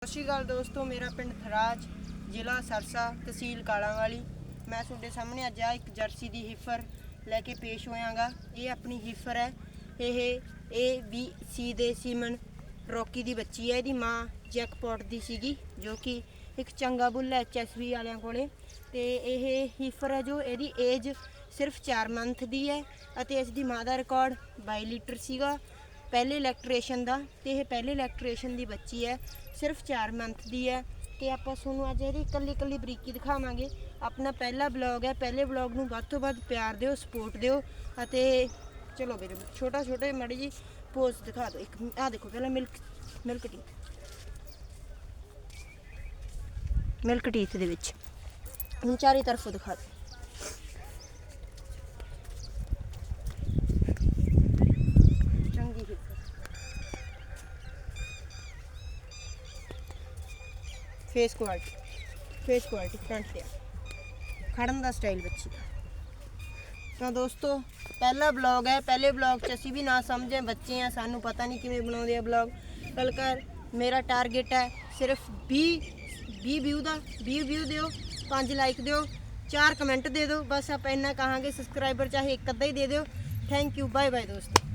ਸਤਿ ਸ਼੍ਰੀ ਅਕਾਲ ਦੋਸਤੋ, ਮੇਰਾ ਪਿੰਡ ਥਰਾਜ, ਜ਼ਿਲ੍ਹਾ ਸਰਸਾ, ਤਹਿਸੀਲ ਕਾਲਾਂਵਾਲੀ। ਮੈਂ ਤੁਹਾਡੇ ਸਾਹਮਣੇ ਅੱਜ ਆ ਇੱਕ ਜਰਸੀ ਦੀ ਹਿਫਰ ਲੈ ਕੇ ਪੇਸ਼ ਹੋਇਆਗਾ। ਇਹ ਆਪਣੀ ਹਿਫਰ ਹੈ। ਇਹ ਏ ਬੀ ਸੀ ਦੇ ਸੀਮਨ ਰੋਕੀ ਦੀ ਬੱਚੀ ਹੈ। ਇਹਦੀ ਮਾਂ ਜੈਕਪਾਟ ਦੀ ਸੀਗੀ, ਜੋ ਕਿ ਇੱਕ ਚੰਗਾ ਬੁੱਲ ਐਚ ਐਸ ਵੀ ਵਾਲਿਆਂ ਕੋਲੇ। ਤੇ ਇਹ ਹਿਫਰ ਹੈ ਜੋ ਇਹਦੀ ਏਜ ਸਿਰਫ 4 ਮੰਥ ਦੀ ਹੈ ਅਤੇ ਇਸ ਦੀ ਮਾਂ ਦਾ ਰਿਕਾਰਡ 22 ਲੀਟਰ ਸੀਗਾ। ਪਹਿਲੇ ਇਲੈਕਟ੍ਰੇਸ਼ਨ ਦਾ ਤੇ ਇਹ ਪਹਿਲੇ ਇਲੈਕਟ੍ਰੇਸ਼ਨ ਦੀ ਬੱਚੀ ਹੈ, ਸਿਰਫ 4 ਮੰਥ ਦੀ ਹੈ ਤੇ ਆਪਾਂ ਤੁਹਾਨੂੰ ਅੱਜ ਇਹਦੀ ਇਕੱਲੀ ਇਕੱਲੀ ਬਰੀਕੀ ਦਿਖਾਵਾਂਗੇ। ਆਪਣਾ ਪਹਿਲਾ ਬਲੌਗ ਹੈ, ਪਹਿਲੇ ਬਲੌਗ ਨੂੰ ਵੱਧ ਤੋਂ ਵੱਧ ਪਿਆਰ ਦਿਓ ਸਪੋਰਟ ਦਿਓ ਅਤੇ ਚਲੋ ਵੀਰੇ, ਛੋਟਾ ਛੋਟਾ ਮੜੀ ਜੀ ਪੋਜ਼ ਦਿਖਾ ਦਿਓ। ਇੱਕ ਆ ਦੇਖੋ, ਪਹਿਲਾਂ milk milk tea milk teeth ਦੇ ਵਿੱਚ। ਹੁਣ ਚਾਰੇ ਤਰਫੋਂ ਦਿਖਾ ਦਿਓ ਚੰਗੀ hit face quality face quality front ਤੇ ਖੜਨ ਦਾ ਸਟਾਈਲ ਬੱਚੀ ਦਾ। ਤਾਂ ਦੋਸਤੋ, ਪਹਿਲਾ ਬਲੌਗ ਹੈ, ਪਹਿਲੇ ਬਲੌਗ 'ਚ ਅਸੀਂ ਵੀ ਨਾ ਸਮਝੇ, ਬੱਚੇ ਆ, ਸਾਨੂੰ ਪਤਾ ਨਹੀਂ ਕਿਵੇਂ ਬਣਾਉਂਦੇ ਆ ਬਲੌਗ ਕੱਲ ਕਰ, ਮੇਰਾ ਟਾਰਗੇਟ ਹੈ ਸਿਰਫ 20 20 ਵਿਊ ਦਾ 20 ਵਿਊ ਦਿਓ 5 ਲਾਈਕ ਦਿਓ 4 ਕਮੈਂਟ ਦੇ ਦਿਓ। ਬਸ ਆਪਾਂ ਇੰਨਾ ਕਹਾਂਗੇ ਸਬਸਕ੍ਰਾਈਬਰ ਚਾਹੇ ਇੱਕ ਅੱਧਾ ਹੀ ਦੇ ਦਿਓ। ਥੈਂਕ ਯੂ ਬਾਏ ਬਾਏ ਦੋਸਤੋ।